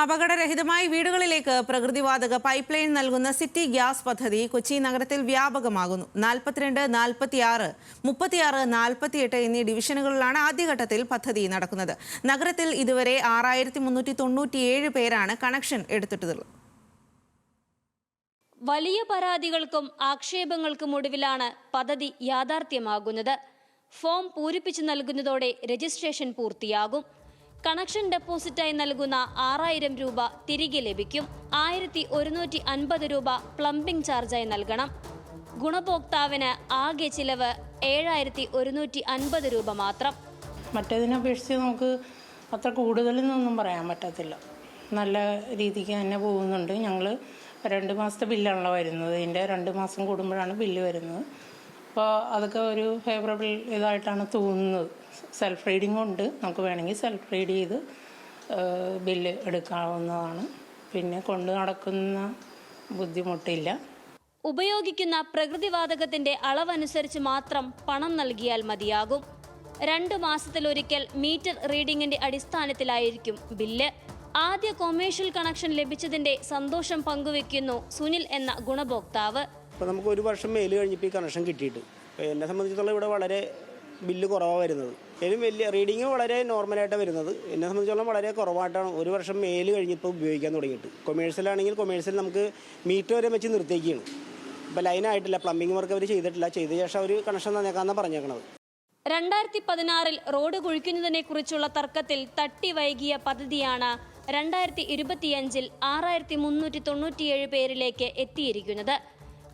അപകടരഹിതമായി വീടുകളിലേക്ക് പ്രകൃതിവാതക pipe line നൽകുന്ന സിറ്റി ഗ്യാസ് പദ്ധതി കൊച്ചി നഗരത്തിൽ വ്യാപകമാകുന്നു. നാൽപ്പത്തിരണ്ട് നാൽപ്പത്തിയാറ് മുപ്പത്തിയാറ് നാൽപ്പത്തിയെട്ട് എന്നീ ഡിവിഷനുകളിലാണ് ആദ്യഘട്ടത്തിൽ പദ്ധതി നടക്കുന്നത്. നഗരത്തിൽ ഇതുവരെ ആറായിരത്തി മുന്നൂറ്റി തൊണ്ണൂറ്റിയേഴ് പേരാണ് കണക്ഷൻ എടുത്തിട്ടുള്ളത്. വലിയ പരാതികൾക്കും ആക്ഷേപങ്ങൾക്കും ഒടുവിലാണ് പദ്ധതി യാഥാർത്ഥ്യമാകുന്നത്. ഫോം പൂരിപ്പിച്ചു നൽകുന്നതോടെ രജിസ്ട്രേഷൻ പൂർത്തിയാകും. കണക്ഷൻ ഡെപ്പോസിറ്റായി നൽകുന്ന ആറായിരം രൂപ തിരികെ ലഭിക്കും. ആയിരത്തി ഒരുന്നൂറ്റി അൻപത് രൂപ പ്ലംബിംഗ് ചാർജായി നൽകണം. ഗുണഭോക്താവിന് ആകെ ചിലവ് ഏഴായിരത്തി ഒരുന്നൂറ്റി അൻപത് രൂപ മാത്രം. മറ്റേതിനെ അപേക്ഷിച്ച് നമുക്ക് അത്ര കൂടുതലെന്നൊന്നും പറയാൻ പറ്റത്തില്ല. നല്ല രീതിക്ക് തന്നെ പോകുന്നുണ്ട്. ഞങ്ങൾ രണ്ട് മാസത്തെ ബില്ലാണല്ലോ വരുന്നത്. ഇതിന്റെ രണ്ട് മാസം കൂടുമ്പോഴാണ് ബില്ല് വരുന്നത്. അപ്പോൾ അതൊക്കെ ഒരു ഫേവറബിൾ ഇതായിട്ടാണ് തോന്നുന്നത്. സെൽഫ് റീഡിംഗ് ഉണ്ട്. നമുക്ക് വേണമെങ്കിൽ സെൽഫ് റീഡ് ചെയ്ത് ബില്ല് എടുക്കാവുന്നതാണ്. പിന്നെ കൊണ്ട് നടക്കുന്ന ബുദ്ധിമുട്ടില്ല. ഉപയോഗിക്കുന്ന പ്രകൃതിവാതകത്തിന്റെ അളവനുസരിച്ച് മാത്രം പണം നൽകിയാൽ മതിയാകും. രണ്ട് മാസത്തിലൊരിക്കൽ മീറ്റർ റീഡിംഗിന്റെ അടിസ്ഥാനത്തിലായിരിക്കും ബില്ല് ആദ്യ കൊമേഴ്ഷ്യൽ കണക്ഷൻ ലഭിച്ചതിന്റെ സന്തോഷം പങ്കുവെക്കുന്നു സുനിൽ എന്ന ഗുണഭോക്താവ്. അപ്പോൾ നമുക്ക് ഒരു വർഷം മേൽ കഴിഞ്ഞപ്പോൾ ഈ കണക്ഷൻ കിട്ടിയിട്ട്. എന്നെ സംബന്ധിച്ചിടത്തോളം ഇവിടെ വളരെ ബില്ല് കുറവാണ് വരുന്നത്. ഇതിലും വലിയ റീഡിങ് വളരെ നോർമലായിട്ടാണ് വരുന്നത്. എന്നെ സംബന്ധിച്ചിടത്തോളം വളരെ കുറവായിട്ടാണ് ഒരു വർഷം മേൽ കഴിഞ്ഞപ്പോൾ ഉപയോഗിക്കാൻ തുടങ്ങിയിട്ട്. കൊമേഴ്സ്യലാണെങ്കിൽ കൊമേഴ്സ്യൽ നമുക്ക് മീറ്റർ വരെ വെച്ച് നിർത്തിയേക്കാണ്. ഇപ്പോൾ ലൈനായിട്ടില്ല പ്ലംബിംഗ് വർക്ക് അവർ ചെയ്തിട്ടില്ല. ചെയ്ത ശേഷം അവർ കണക്ഷൻ തന്നേക്കാന്നാണ് പറഞ്ഞേക്കണത്. രണ്ടായിരത്തി പതിനാറിൽ റോഡ് കുഴിക്കുന്നതിനെ കുറിച്ചുള്ള തർക്കത്തിൽ തട്ടി വൈകിയ പദ്ധതിയാണ് രണ്ടായിരത്തി ഇരുപത്തിയഞ്ചിൽ ആറായിരത്തി മുന്നൂറ്റി തൊണ്ണൂറ്റിയേഴ് പേരിലേക്ക് എത്തിയിരിക്കുന്നത്.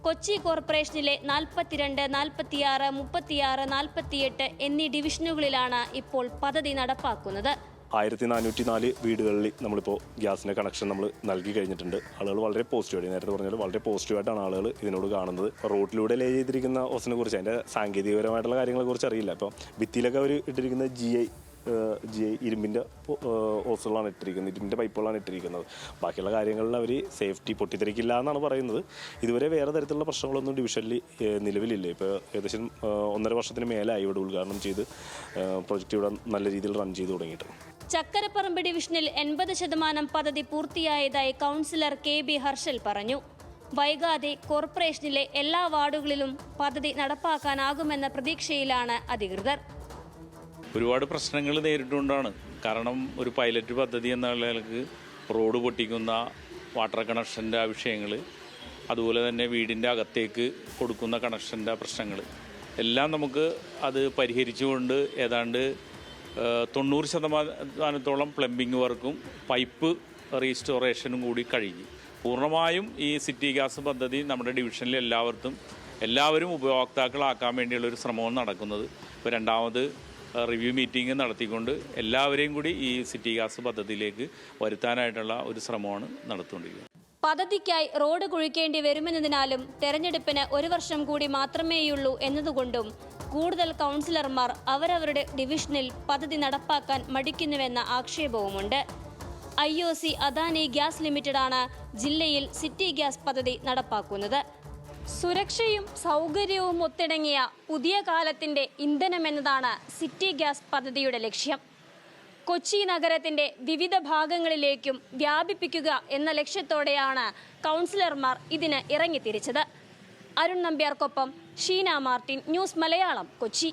കൊച്ചി കോർപ്പറേഷനിലെ നാൽപ്പത്തിരണ്ട് നാൽപ്പത്തിയാറ് മുപ്പത്തിയാറ് നാൽപ്പത്തിയെട്ട് എന്നീ ഡിവിഷനുകളിലാണ് ഇപ്പോൾ പദ്ധതി നടപ്പാക്കുന്നത്. ആയിരത്തി നാനൂറ്റി നാല് വീടുകളിൽ നമ്മളിപ്പോൾ ഗ്യാസിന്റെ കണക്ഷൻ നമ്മൾ നൽകി കഴിഞ്ഞിട്ടുണ്ട്. ആളുകൾ വളരെ പോസിറ്റീവായിട്ട് നേരത്തെ പറഞ്ഞാൽ വളരെ പോസിറ്റീവായിട്ടാണ് ആളുകൾ ഇതിനോട് കാണുന്നത്. റോഡിലൂടെ ലേ ചെയ്തിരിക്കുന്ന ഓസിനെ കുറിച്ച് അതിന്റെ സാങ്കേതികപരമായിട്ടുള്ള കാര്യങ്ങളെക്കുറിച്ച് അറിയില്ല. അപ്പോൾ ഭിത്തിയിലൊക്കെ അവർ ഇട്ടിരിക്കുന്ന ജി ഐ ജി ഇരുമ്പിന്റെ ഓസുകളാണ് ഇട്ടിരിക്കുന്നത്. ഇരുമ്പിന്റെ പൈപ്പുകളാണ് ഇട്ടിരിക്കുന്നത്. ബാക്കിയുള്ള കാര്യങ്ങളിൽ അവർ സേഫ്റ്റി പൊട്ടിത്തെറിക്കില്ല എന്നാണ് പറയുന്നത്. ഇതുവരെ വേറെ തരത്തിലുള്ള പ്രശ്നങ്ങളൊന്നും ഡിവിഷനിൽ നിലവിലില്ല. ഇപ്പോൾ ഏകദേശം ഒന്നര വർഷത്തിന് മേലായി ഇവിടെ ഉദ്ഘാടനം ചെയ്ത് പ്രൊജക്റ്റ് ഇവിടെ നല്ല രീതിയിൽ റൺ ചെയ്ത് തുടങ്ങിയിട്ട്. ചക്കരപ്പറമ്പ് ഡിവിഷനിൽ എൺപത് ശതമാനം പദ്ധതി പൂർത്തിയായതായി കൗൺസിലർ കെ ബി ഹർഷൽ പറഞ്ഞു. വൈകാതെ കോർപ്പറേഷനിലെ എല്ലാ വാർഡുകളിലും പദ്ധതി നടപ്പാക്കാനാകുമെന്ന പ്രതീക്ഷയിലാണ് അധികൃതർ. ഒരുപാട് പ്രശ്നങ്ങൾ നേരിട്ടുകൊണ്ടാണ്. കാരണം ഒരു പൈലറ്റ് പദ്ധതി എന്ന നിലയ്ക്ക് റോഡ് പൊട്ടിക്കുന്ന വാട്ടർ കണക്ഷന്റെ വിഷയങ്ങൾ അതുപോലെ തന്നെ വീടിന്റെ അകത്തേക്ക് കൊടുക്കുന്ന കണക്ഷന്റെ പ്രശ്നങ്ങൾ എല്ലാം നമുക്ക് അത് പരിഹരിച്ചുകൊണ്ട് ഏതാണ്ട് ആ, തൊണ്ണൂറ് ശതമാനത്തോളം പ്ലംബിംഗ് വർക്കും പൈപ്പ് റീസ്റ്റോറേഷനും കൂടി കഴിഞ്ഞു. പൂർണമായും ഈ സിറ്റി ഗ്യാസ് പദ്ധതി നമ്മുടെ ഡിവിഷനിലെ എല്ലാവർക്കും എല്ലാവരും ഉപഭോക്താക്കളാക്കാൻ വേണ്ടിയുള്ളൊരു ശ്രമവും നടക്കുന്നത്. ഇപ്പോൾ രണ്ടാമത് റിവ്യൂ മീറ്റിംഗ് നടത്തിക്കൊണ്ട് എല്ലാവരെയും കൂടി ഈ സിറ്റി ഗ്യാസ് പദ്ധതിയിലേക്ക് വരുത്താനായിട്ടുള്ള ഒരു ശ്രമമാണ് നടത്തുകൊണ്ടിരിക്കുന്നത് പദ്ധതിക്കായി റോഡ് കുഴിക്കേണ്ടി വരുമെന്നതിനാലും തെരഞ്ഞെടുപ്പിന് ഒരു വർഷം കൂടി മാത്രമേയുള്ളൂ എന്നതുകൊണ്ടും കൂടുതൽ കൗൺസിലർമാർ അവരവരുടെ ഡിവിഷനിൽ പദ്ധതി നടപ്പാക്കാൻ മടിക്കുന്നുവെന്ന ആക്ഷേപവുമുണ്ട്. I O C Adani gas ലിമിറ്റഡാണ് ജില്ലയിൽ സിറ്റി ഗ്യാസ് പദ്ധതി നടപ്പാക്കുന്നത്. സുരക്ഷയും സൗകര്യവും ഒത്തിണങ്ങിയ പുതിയ കാലത്തിന്റെ ഇന്ധനമെന്നതാണ് സിറ്റി ഗ്യാസ് പദ്ധതിയുടെ ലക്ഷ്യം. കൊച്ചി നഗരത്തിന്റെ വിവിധ ഭാഗങ്ങളിലേക്കും വ്യാപിപ്പിക്കുക എന്ന ലക്ഷ്യത്തോടെയാണ് കൗൺസിലർമാർ ഇതിന് ഇറങ്ങിത്തിരിച്ചത്. അരുൺ നമ്പ്യാർക്കൊപ്പം ഷീന മാർട്ടിൻ ന്യൂസ് മലയാളം കൊച്ചി.